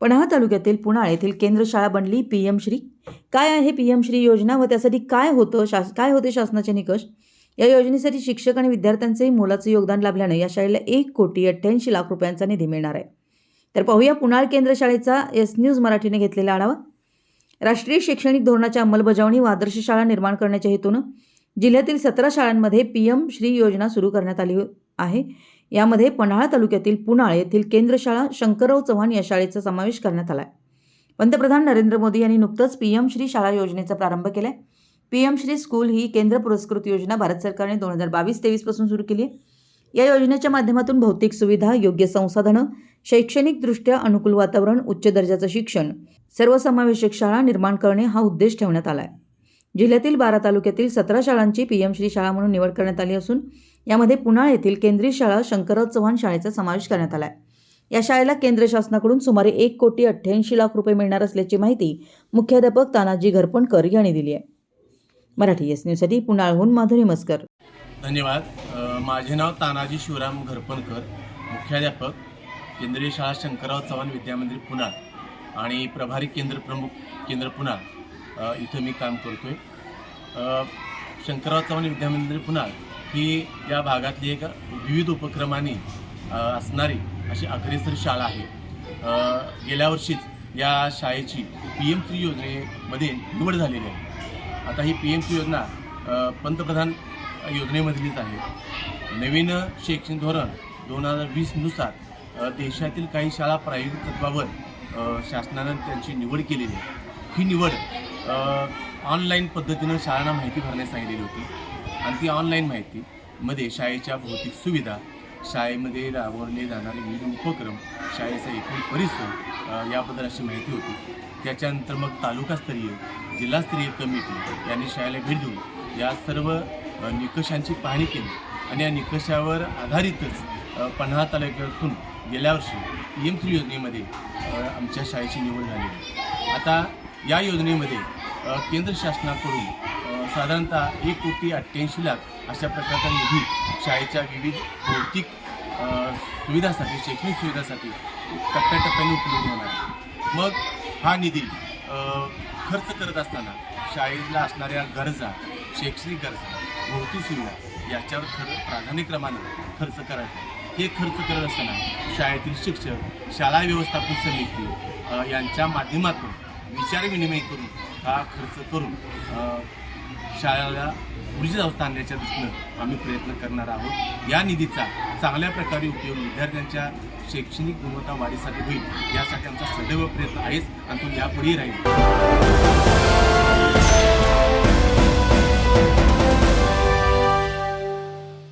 पन्हाळा तालुक्यातील पुनाळ येथील केंद्र शाळा बनली पी एम श्री. काय आहे पी एम श्री योजना व त्यासाठी काय होतं शास काय होते शासनाचे निकष? या योजनेसाठी शिक्षक आणि विद्यार्थ्यांचंही मोलाचं योगदान लाभल्यानं या शाळेला एक कोटी अठ्ठ्याऐंशी लाख रुपयांचा निधी मिळणार आहे. तर पाहूया पुणाळ केंद्र शाळेचा एस न्यूज मराठीने घेतलेला आढावा. राष्ट्रीय शैक्षणिक धोरणाच्या अंमलबजावणी व आदर्श शाळा निर्माण करण्याच्या हेतूनं जिल्ह्यातील सतरा शाळांमध्ये पी एम श्री योजना सुरू करण्यात आली आहे. यामध्ये पन्हाळा तालुक्यातील पुनाळ येथील केंद्र शाळा शंकरराव चव्हाण या शाळेचा समावेश करण्यात आला आहे पंतप्रधान नरेंद्र मोदी यांनी नुकतंच पी एम श्री शाळा योजनेचा प्रारंभ केला आहे पी एम श्री स्कूल ही केंद्र पुरस्कृत योजना भारत सरकारने दोन हजार बावीस तेवीसपासून सुरू केली आहे. या योजनेच्या माध्यमातून भौतिक सुविधा योग्य संसाधनं शैक्षणिकदृष्ट्या अनुकूल वातावरण उच्च दर्जाचं शिक्षण सर्वसमावेशक शाळा निर्माण करणे हा उद्देश ठेवण्यात आला आहे जिल्ह्यातील बारा तालुक्यातील सतरा शाळांची पी एम श्री शाळा म्हणून निवड करण्यात आली असून यामध्ये पुनाळ येथील केंद्रीय शाळा शंकरराव चव्हाण शाळेचा समावेश करण्यात आला आहे या शाळेला केंद्र शासनाकडून सुमारे एक कोटी अठ्ठ्याऐंशी लाख रुपये मिळणार असल्याची माहिती मुख्याध्यापक तानाजी घरपणकर यांनी दिली आहे. मराठी एस न्यूजसाठी पुनाळहून माधुरी मस्कर. धन्यवाद. माझे नाव तानाजी शिवराम घरपणकर मुख्याध्यापक केंद्रीय शाळा शंकरराव चव्हाण विद्यामंदिर पुणा आणि प्रभारी केंद्र प्रमुख केंद्र पुणा इथं मी काम करतोय. आहे शंकरराव चव्हाण विद्यामंदिर पुन्हा ही या भागातली एक विविध उपक्रमाने असणारी अशी अग्रेसर शाळा आहे. गेल्या वर्षीच या शाळेची पी एम सी योजनेमध्ये निवड झालेली आहे. आता ही पी एम सी योजना पंतप्रधान योजनेमधलीच आहे. नवीन शैक्षणिक धोरण दोन हजार वीसनुसार देशातील काही शाळा प्रायोगिक तत्वावर शासनानं त्यांची निवड केलेली आहे. ही निवड ऑनलाईन पद्धतीनं शाळांना माहिती भरण्यास सांगितलेली होती. आणि ती ऑनलाईन माहितीमध्ये शाळेच्या भौतिक सुविधा शाळेमध्ये राबवले जाणारे विविध उपक्रम शाळेचा एकूण परिसर याबद्दल अशी माहिती होती. त्याच्यानंतर मग तालुकास्तरीय जिल्हास्तरीय कमिटी यांनी शाळेला भेट देऊन या सर्व निकषांची पाहणी केली. आणि या निकषावर आधारितच पन्हाळा तालुक्यातून गेल्या वर्षी पी एम थ्री योजनेमध्ये आमच्या शाळेची निवड झाली. आहे आता या योजनेमध्ये केंद्र शासनाकडून साधारणतः एक कोटी अठ्ठ्याऐंशी लाख अशा प्रकारचा निधी शाळेच्या विविध भौतिक सुविधासाठी शैक्षणिक सुविधासाठी टप्प्याटप्प्याने उपलब्ध होणार आहे. मग हा निधी खर्च करत असताना शाळेला असणाऱ्या गरजा शैक्षणिक गरजा भौतिक सुविधा याच्यावर खरं प्राधान्यक्रमानं खर्च करायचा. हे खर्च करत असताना शाळेतील शिक्षक शाळा व्यवस्थापन समिती यांच्या माध्यमातून विचारविनिमय करून हा खर्च करून शाळेला ऊर्जावस्था आणण्याच्या दृष्टीनं आम्ही प्रयत्न करणार आहोत. या निधीचा चांगल्या प्रकारे उपयोग विद्यार्थ्यांच्या शैक्षणिक गुणवत्ता वाढीसाठी होईल यासाठी आमचा सदैव प्रयत्न आहेच आणि तो यापुढेही राहील.